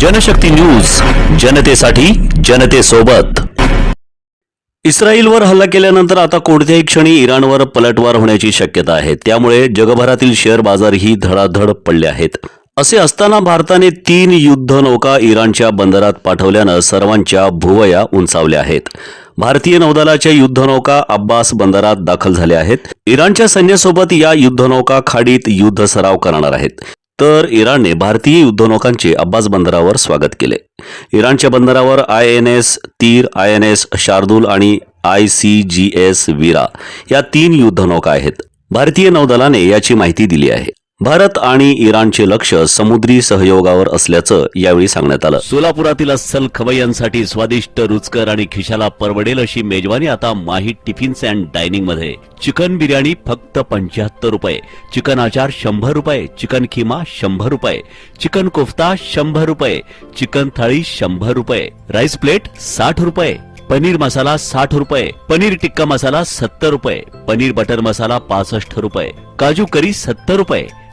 Janshakti news जनतेसाठी जनतेसोबत. इस्रायलवर हल्ला केल्यानंतर आता कोणत्याही क्षणी इराणवर पलटवार होण्याची शक्यता आहे. त्यामुळे जगभरातील शेअर बाजारही धडाधड पडले आहेत. असे असताना भारताने तीन युद्ध नौका इराणच्या बंदरात पाठवल्यानं सर्वांच्या भुवया उंचावल्या आहेत. भारतीय नौदलाच्या युद्धनौका अब्बास बंदरात दाखल झाल्या आहेत. इराणच्या सैन्यासोबत या युद्धनौका खाडीत युद्ध सराव करणार आहेत. तर इराणने भारतीय युद्धनौकांचे अब्बास बंदरावर स्वागत केले. इराणच्या बंदरावर I N S Tir I N S Shardul आणि I C G S Veera या तीन युद्धनौका आहेत. भारतीय नौदलाने याची माहिती दिली आहे. भारत आणि इराणचे लक्ष समुद्री सहयोगावर असल्याचं यावेळी सांगण्यात आलं. सोलापुरातील अस्सल खवय्यांसाठी स्वादिष्ट रुचकर आणि खिशाला परवडेल अशी मेजवानी आता माही टिफिन्स अँड डायनिंगमध्ये चिकन बिर्याणी फक्त पंच्याहत्तर रुपये. चिकन आचार शंभर रुपये. चिकन खिमा शंभर रुपये. चिकन कोफ्ता शंभर रुपये. चिकन थाळी शंभर रुपये. राईस प्लेट साठ रुपये. पनीर मसाला साठ रुपये. पनीर टिक्का मसाला सत्तर रुपये. पनीर बटर मसाला पासष्ट रुपये. काजू करी सत्तर रुपये.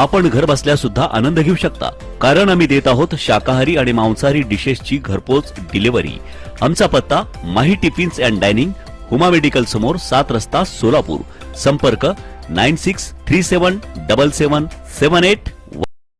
आपण घर बसल्या सुद्धा आनंद घेऊ शकता. कारण आम्ही देत आहोत शाकाहारी आणि मांसाहारी डिशेसची घरपोच डिलिव्हरी. आमचा पत्ता Mahi tiffins and dining Huma medical समोर सात रस्ता सोलापूर. संपर्क nine six three seven double seven seven eight